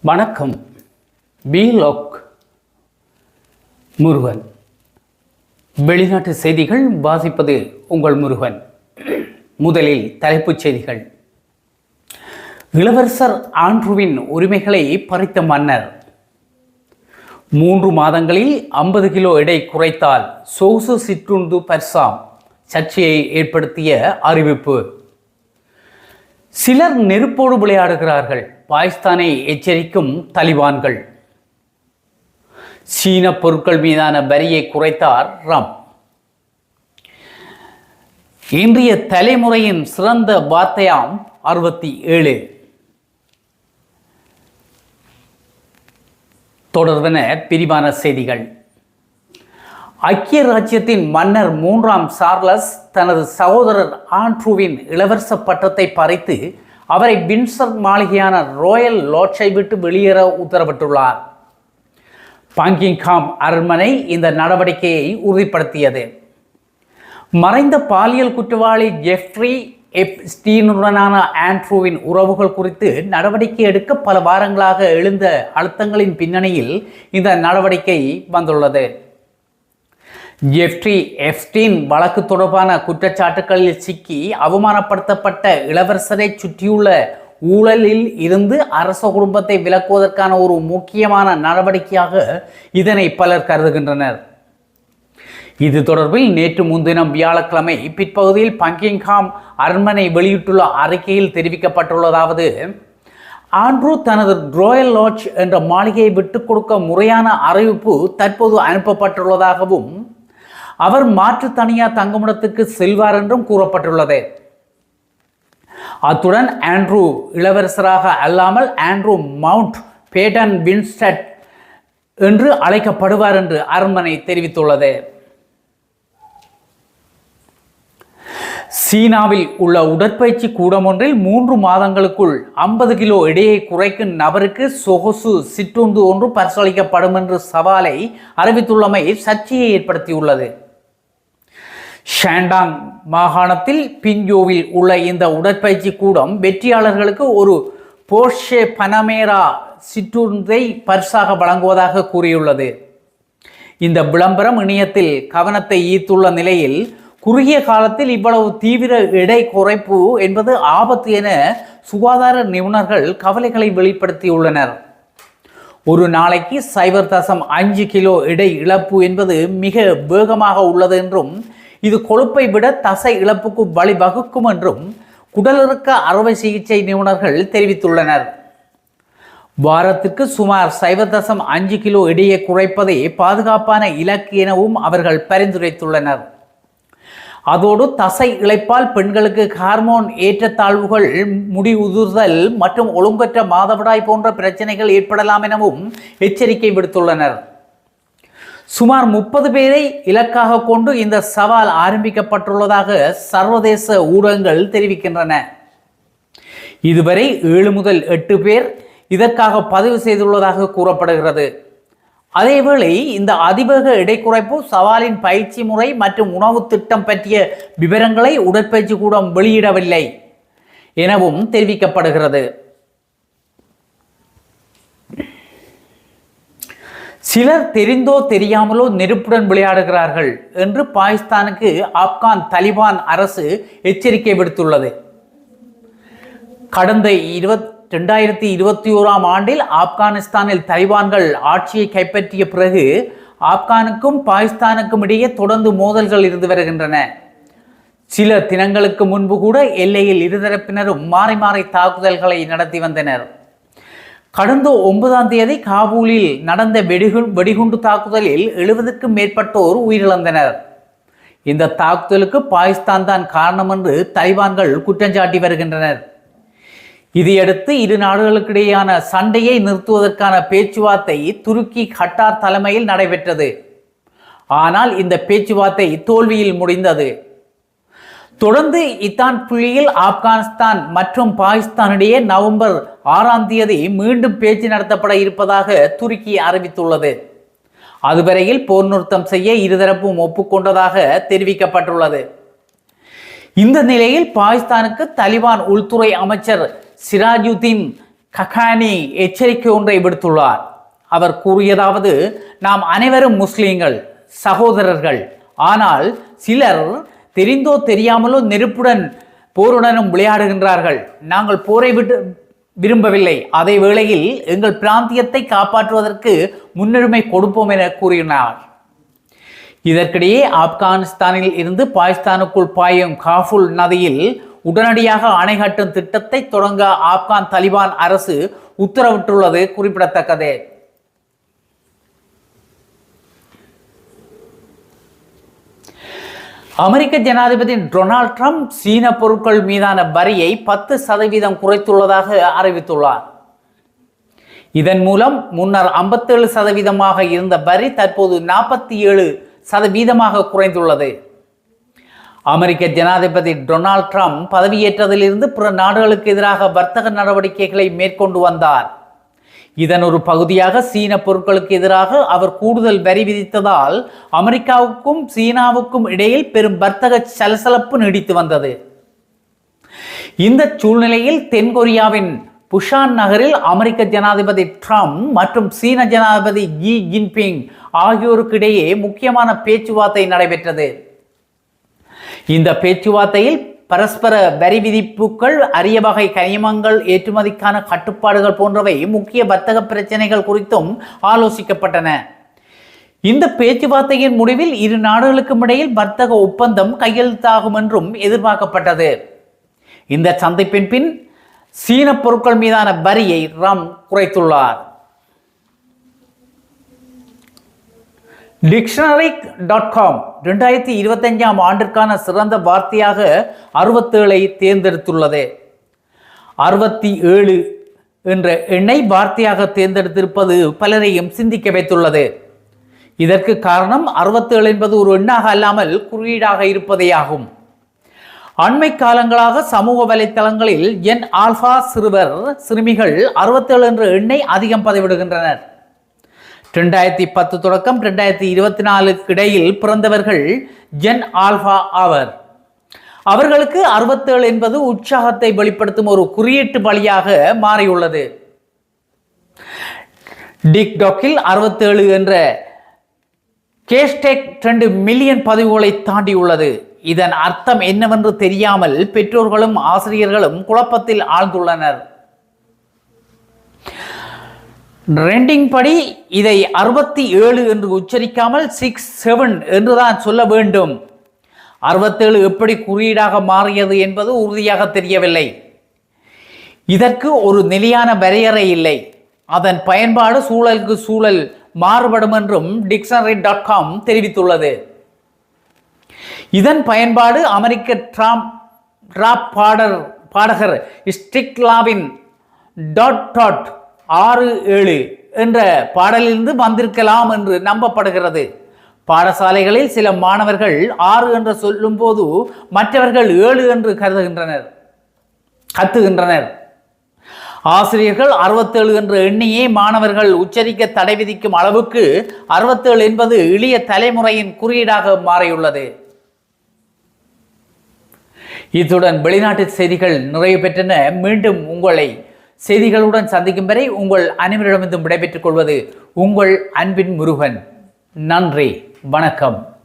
வணக்கம். பிலாக் முருகன். வெளிநாட்டு செய்திகள் வாசிப்பது உங்கள் முருகன். முதலில் தலைப்புச் செய்திகள். இளவரசர் ஆண்ட்ருவின் உரிமைகளை பறித்த மன்னர். மூன்று மாதங்களில் ஐம்பது கிலோ எடை குறைத்தால் சோசு சிற்றுண்டு பர்சாம் சர்ச்சையை ஏற்படுத்திய அறிவிப்பு. சிலர் நெருப்போடு விளையாடுகிறார்கள். பாகிஸ்தானை எச்சரிக்கும் தலிபான்கள். சீன பொருட்கள் மீதான வரியை குறைத்தார் ரம் இன்றைய தலைமுறையின் சிறந்த வார்த்தையாம் அறுபத்தி ஏழு. தொடர்பென பிரிவான செய்திகள். ஐக்கிய ராஜ்யத்தின் மன்னர் மூன்றாம் சார்லஸ் தனது சகோதரர் ஆண்ட்ரூவின் இளவரச பட்டத்தை பறித்து அவரை வின்சர் மாளிகையான ராயல் லோட்ஸை விட்டு வெளியேற உத்தரவிட்டுள்ளார். பாங்கிங்காம் அரண்மனை இந்த நடவடிக்கையை உறுதிப்படுத்தியது. மறைந்த பாலியல் குற்றவாளி ஜெஃப்ரி எப் ஸ்டீனுடனான ஆண்ட்ரூவின் உறவுகள் குறித்து நடவடிக்கை எடுக்க பல வாரங்களாக எழுந்த அழுத்தங்களின் பின்னணியில் இந்த நடவடிக்கை வந்துள்ளது. ஜெஃப்ரி எஃப்டீன் வழக்கு தொடர்பான குற்றச்சாட்டுகளில் சிக்கி அவமானப்படுத்தப்பட்ட இளவரசரை சுற்றியுள்ள ஊழலில் இருந்து அரச குடும்பத்தை விலக்குவதற்கான ஒரு முக்கியமான நடவடிக்கையாக இதனை பலர் கருதுகின்றனர். இது தொடர்பில் நேற்று முன்தினம் வியாழக்கிழமை பிற்பகுதியில் பங்கிங்ஹாம் அரண்மனை வெளியிட்டுள்ள அறிக்கையில் தெரிவிக்கப்பட்டுள்ளதாவது ஆண்ட்ரூ தனது ரோயல் லாட்ஜ் என்ற மாளிகையை விட்டுக் கொடுக்க முறையான அறிவிப்பு தற்போது அனுப்பப்பட்டுள்ளதாகவும் அவர் மாற்று தனியார் தங்குமிடத்துக்கு செல்வார் என்றும் கூறப்பட்டுள்ளது. அத்துடன் ஆண்ட்ரூ இளவரசராக அல்லாமல் ஆண்ட்ரூ மவுண்ட் பேட்டன் வின்ஸ்டட் என்று அழைக்கப்படுவார் என்று அரண்மனை தெரிவித்துள்ளது. சீனாவில் உள்ள உடற்பயிற்சி கூடம் ஒன்றில் மூன்று மாதங்களுக்குள் ஐம்பது கிலோ எடையை குறைக்கும் நபருக்கு சொகுசு சிற்றுண்டு ஒன்று பரிசளிக்கப்படும் என்று சவாலை அறிவித்துள்ளமை சர்ச்சையை ஏற்படுத்தியுள்ளது. ஷாண்டாங் மாகாணத்தில் பிஞ்சோவில் உள்ள இந்த உடற்பயிற்சி கூடம் வெற்றியாளர்களுக்கு ஒரு போர்ஷே பனமேரா சிற்றுந்தை பரிசாக வழங்குவதாக கூறியுள்ளது. இந்த விளம்பரம் இணையத்தில் கவனத்தை ஈர்த்துள்ள நிலையில் குறுகிய காலத்தில் இவ்வளவு தீவிர எடை குறைப்பு என்பது ஆபத்து என சுகாதார நிபுணர்கள் கவலைகளை வெளிப்படுத்தியுள்ளனர். ஒரு நாளைக்கு சைபர் தசம் அஞ்சு கிலோ எடை இழப்பு என்பது மிக வேகமாக உள்ளது என்றும் இது கொழுப்பை விட தசை இழப்புக்கு வழிவகுக்கும் என்றும் குடலிறக்க அறுவை சிகிச்சை நிபுணர்கள் தெரிவித்துள்ளனர். வாரத்திற்கு சுமார் சைபர் தசம் அஞ்சு கிலோ எடையை குறைப்பதே பாதுகாப்பான இலக்கு எனவும் அவர்கள் பரிந்துரைத்துள்ளனர். அதோடு தசை இழைப்பால் பெண்களுக்கு ஹார்மோன் ஏற்றத்தாழ்வுகள் முடி உதிர்தல் மற்றும் ஒழுங்கற்ற மாதவிடாய் போன்ற பிரச்சனைகள் ஏற்படலாம் எனவும் எச்சரிக்கை விடுத்துள்ளனர். சுமார் முப்பது பேரை இலக்காக கொண்டு இந்த சவால் ஆரம்பிக்கப்பட்டுள்ளதாக சர்வதேச ஊடகங்கள் தெரிவிக்கின்றன. இதுவரை ஏழு முதல் எட்டு பேர் இதற்காக பதிவு செய்துள்ளதாக கூறப்படுகிறது. அதேவேளை இந்த அதிவேக இடைக்குறைப்பு சவாலின் பயிற்சி முறை மற்றும் உணவு திட்டம் பற்றிய விவரங்களை உடற்பயிற்சி கூடம் வெளியிடவில்லை எனவும் தெரிவிக்கப்படுகிறது. சிலர் தெரிந்தோ தெரியாமலோ நெருப்புடன் விளையாடுகிறார்கள் என்று பாகிஸ்தானுக்கு ஆப்கான் தலிபான் அரசு எச்சரிக்கை விடுத்துள்ளது. கடந்த இருபத் ரெண்டாயிரத்தி இருபத்தி ஓராம் ஆண்டில் ஆப்கானிஸ்தானில் தலிபான்கள் ஆட்சியை கைப்பற்றிய பிறகு ஆப்கானுக்கும் பாகிஸ்தானுக்கும் இடையே தொடர்ந்து மோதல்கள் இருந்து வருகின்றன. சில தினங்களுக்கு முன்பு கூட எல்லையில் இருதரப்பினரும் மாறி மாறி தாக்குதல்களை நடத்தி வந்தனர். கடந்த ஒன்பதாம் தேதி காபூலில் நடந்த வெடிகு வெடிகுண்டு தாக்குதலில் எழுபதுக்கும் மேற்பட்டோர் உயிரிழந்தனர். இந்த தாக்குதலுக்கு பாகிஸ்தான் தான் காரணம் என்று தலிபான்கள் குற்றஞ்சாட்டி வருகின்றனர். இதையடுத்து இரு நாடுகளுக்கிடையேயான சண்டையை நிறுத்துவதற்கான பேச்சுவார்த்தை துருக்கி கட்டார் தலைமையில் நடைபெற்றது. ஆனால் இந்த பேச்சுவார்த்தை தோல்வியில் முடிந்தது. தொடர்ந்து இத்தான் புள்ளியில் ஆப்கானிஸ்தான் மற்றும் பாகிஸ்தானிடையே நவம்பர் ஆறாம் தேதி மீண்டும் பேச்சு நடத்தப்பட இருப்பதாக துருக்கி அறிவித்துள்ளது. அதுவரையில் போர் நிறுத்தம் செய்ய இருதரப்பும் ஒப்புக்கொண்டதாக தெரிவிக்கப்பட்டுள்ளது. இந்த நிலையில் பாகிஸ்தானுக்கு தலிபான் உள்துறை அமைச்சர் சிராஜுதீன் ககானி எச்சரிக்கை ஒன்றை விடுத்துள்ளார். அவர் கூறியதாவது நாம் அனைவரும் முஸ்லீம்கள் சகோதரர்கள். ஆனால் சிலர் தெரிந்தோ தெரியாமலோ நெருப்புடன் போருடனும் விளையாடுகின்றார்கள். நாங்கள் போரை விட்டு விரும்பவில்லை. அதே வேளையில் எங்கள் பிராந்தியத்தை காப்பாற்றுவதற்கு முன்னுரிமை கொடுப்போம் என கூறினார். இதற்கிடையே ஆப்கானிஸ்தானில் இருந்து பாகிஸ்தானுக்குள் பாயும் காஃபுல் நதியில் உடனடியாக அணை கட்டும் திட்டத்தை தொடங்க ஆப்கான் தலிபான் அரசு உத்தரவிட்டுள்ளது குறிப்பிடத்தக்கது. அமெரிக்க ஜனாதிபதி டொனால்ட் ட்ரம்ப் சீன பொருட்கள் மீதான வரியை பத்து சதவீதம் குறைத்துள்ளதாக அறிவித்துள்ளார். இதன் மூலம் முன்னர் ஐம்பத்தேழு சதவீதமாக இருந்த வரி தற்போது நாற்பத்தி ஏழு சதவீதமாக குறைந்துள்ளது. அமெரிக்க ஜனாதிபதி டொனால்ட் ட்ரம்ப் பதவியேற்றதிலிருந்து பிற நாடுகளுக்கு எதிராக வர்த்தக நடவடிக்கைகளை மேற்கொண்டு வந்தார். இதன் ஒரு பகுதியாக சீன பொருட்களுக்கு எதிராக அவர் கூடுதல் வரி விதித்ததால் அமெரிக்காவுக்கும் சீனாவுக்கும் இடையில் பெரும் வர்த்தக சலசலப்பு நீடித்து வந்தது. இந்த சூழ்நிலையில் தென்கொரியாவின் புஷான் நகரில் அமெரிக்க ஜனாதிபதி ட்ரம்ப் மற்றும் சீன ஜனாதிபதி ஜி ஜின்பிங் ஆகியோருக்கு இடையே முக்கியமான பேச்சுவார்த்தை நடைபெற்றது. இந்த பேச்சுவார்த்தையில் பரஸ்பர வரி விதிப்புகள் அரிய வகை கனிமங்கள் ஏற்றுமதிக்கான கட்டுப்பாடுகள் போன்றவை முக்கிய வர்த்தக பிரச்சனைகள் குறித்தும் ஆலோசிக்கப்பட்டன. இந்த பேச்சுவார்த்தையின் முடிவில் இரு நாடுகளுக்கும் இடையில் வர்த்தக ஒப்பந்தம் கையெழுத்தாகும் என்றும் எதிர்பார்க்கப்பட்டது. இந்த சந்திப்பின் பின் சீன பொருட்கள் மீதான வரியை ரம் குறைத்துள்ளார். டிக்ஷனரி டாட் காம் ரெண்டாயிரத்தி இருபத்தஞ்சாம் ஆண்டிற்கான சிறந்த வார்த்தையாக அறுபத்தேழை தேர்ந்தெடுத்துள்ளது. அறுபத்தி ஏழு என்ற எண்ணை வார்த்தையாக தேர்ந்தெடுத்திருப்பது பலரையும் சிந்திக்க வைத்துள்ளது. இதற்கு காரணம் அறுபத்தேழு என்பது ஒரு எண்ணாக அல்லாமல் குறியீடாக இருப்பதேயாகும் அண்மை காலங்களாக சமூக வலைத்தளங்களில் என் ஆல்பா சிறுவர் சிறுமிகள் அறுபத்தேழு என்ற எண்ணை அதிகம் பதிவிடுகின்றனர் ரெண்டாயிரத்தி பத்து தொடக்கம் ரெண்டாயிரத்தி இருபத்தி நாலுக்கு இடையில் பிறந்தவர்கள் ஜென் ஆல்பா ஆவர். அவர்களுக்கு அறுபத்தேழு என்பது உற்சாகத்தை வெளிப்படுத்தும் ஒரு குறியீட்டு வழியாக மாறியுள்ளது. டிக்டாக்கில் அறுபத்தேழு என்ற கேஷ்டேக் ரெண்டு மில்லியன் பதிவுகளை தாண்டியுள்ளது. இதன் அர்த்தம் என்னவென்று தெரியாமல் பெற்றோர்களும் ஆசிரியர்களும் குழப்பத்தில் ஆழ்ந்துள்ளனர். ரெண்டிங் படி இதை அறுபத்தி ஏழு என்று உச்சரிக்காமல் சிக்ஸ் செவன் என்றுதான் சொல்ல வேண்டும். அறுபத்தேழு எப்படி குறியீடாக மாறியது என்பது உறுதியாக தெரியவில்லை. இதற்கு ஒரு நிலையான வரையறை இல்லை. அதன் பயன்பாடு சூழலுக்கு சூழல் மாறுபடும் என்றும் டிக்ஷனரி டாட் காம் தெரிவித்துள்ளது. இதன் பயன்பாடு அமெரிக்க ட்ராம் ட்ராப் பாடர் பாடகர் ஸ்டிக்லாவின் டாட் டாட் ஆறு ஏழு என்ற பாடலிலிருந்து வந்திருக்கலாம் என்று நம்பப்படுகிறது. பாடசாலைகளில் சில மாணவர்கள் ஆறு என்று சொல்லும்போது மற்றவர்கள் ஏழு என்று கருதுகின்றனர் கத்துகின்றனர். ஆசிரியர்கள் அறுபத்தேழு என்ற எண்ணியே மாணவர்கள் உச்சரிக்க தடை விதிக்கும் அளவுக்கு அறுபத்தேழு என்பது எளிய தலைமுறையின் குறியீடாக மாறியுள்ளது. இத்துடன் வெளிநாட்டு செய்திகள் நிறைவு பெற்றன. மீண்டும் உங்களை செய்திகளுடன் சந்திக்கும் வரை உங்கள் அனைவரிடமிருந்தும் விடைபெற்றுக் கொள்வது உங்கள் அன்பின் முருகன். நன்றி. வணக்கம்.